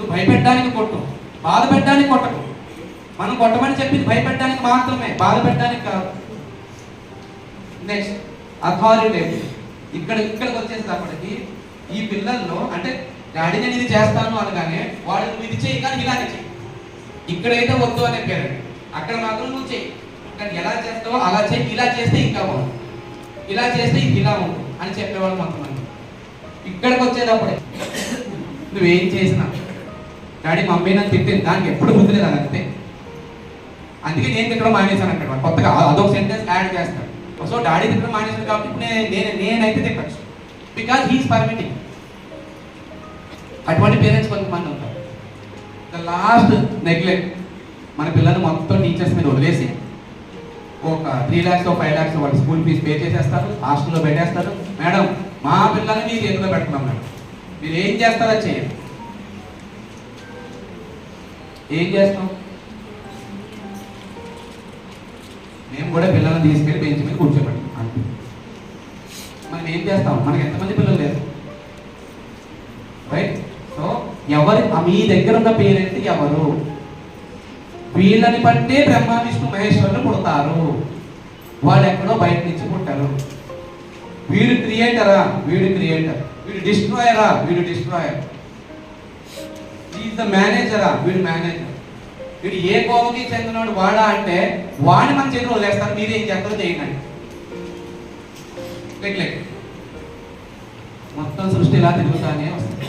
నువ్వు భయపెట్టడానికి కొట్టు. బాధ పెట్టడానికి కొట్టకు. మనం కొట్టమని చెప్పింది భయపెట్టడానికి మాత్రమే. బాధ పెట్టడానికి కాదు. నెక్స్ట్ అథారిటేటివ్ ఇక్కడ ఇక్కడికి వచ్చేసేటప్పటికి ఈ పిల్లల్లో అంటే డాడీ నేను ఇది చేస్తాను అనగానే వాడు నువ్వు ఇది చేయి కానీ ఇలానే చెయ్యి. ఇక్కడైతే వద్దు అనే పేరెంట్ అక్కడ మాత్రం నువ్వు చెయ్యి. కానీ ఎలా చేస్తావో అలా చేయి ఇలా చేస్తే ఇంకా బాగుంది ఇలా చేస్తే ఇది ఇలా ఉంటుంది అని చెప్పేవాళ్ళు కొంతమంది. ఇక్కడికి వచ్చేటప్పుడే నువ్వేం చేసినా డాడీ మమ్మీ నన్ను తిట్టింది. దానికి ఎప్పుడు బుద్ధి లేదు అంతే అందుకే నేను తిట్టడం మానేశాను అక్కడ కొత్తగా అదొక సెంటెన్స్ యాడ్ చేస్తాను సో డాడీ తిట్టడం మానేశాను కాబట్టి ఇప్పుడు నేను నేను నేనైతే తిట్టచ్చు. బికాజ్ హీస్ పర్మిటింగ్ అటువంటి పేరెంట్స్ కొంతమంది ఉంటారు. ద లాస్ట్ నెగ్లెక్ట్ మన పిల్లలు మొత్తం టీచర్స్ మీద వదిలేసి ఒక త్రీ ల్యాక్స్ ఫైవ్ ల్యాక్స్ వాళ్ళు స్కూల్ ఫీజు పే చేసేస్తారు హాస్టల్లో పెట్టేస్తారు. మేడం మా పిల్లల్ని మీరు ఎందులో పెడుతున్నాం మేడం. మీరు ఏం చేస్తారో చేయండి. ఏం చేస్తాం? మేము కూడా పిల్లల్ని తీసుకెళ్ళి బెంచ్ మీద కూర్చోబెట్టాం అంటే మనం ఏం చేస్తాం? మనకి ఎంతమంది పిల్లలు లేరు. రైట్ సో ఎవరి మీ దగ్గర ఉన్న పేరెంట్ ఎవరు? వీళ్ళని బట్టే బ్రహ్మ విష్ణు మహేశ్వరులు పుడతారు. వాళ్ళు ఎక్కడో బయట నుంచి పుట్టారు. వీడు క్రియేటరా వీడు క్రియేటర్ వీడు డిస్ట్రాయరా వీడు డిస్ట్రాయర్ ఈజ్ ద మేనేజరా వీడు మేనేజర్ వీడు ఏ కోపకి చెందినోడు వాడా అంటే వాడిని మన చేతిలో వదిలేస్తారు మీరు ఏం చేస్తారో చేయండి. లైక్ లైక్ మొత్తం సృష్టి ఇలా తిరుగుతానే వస్తుంది.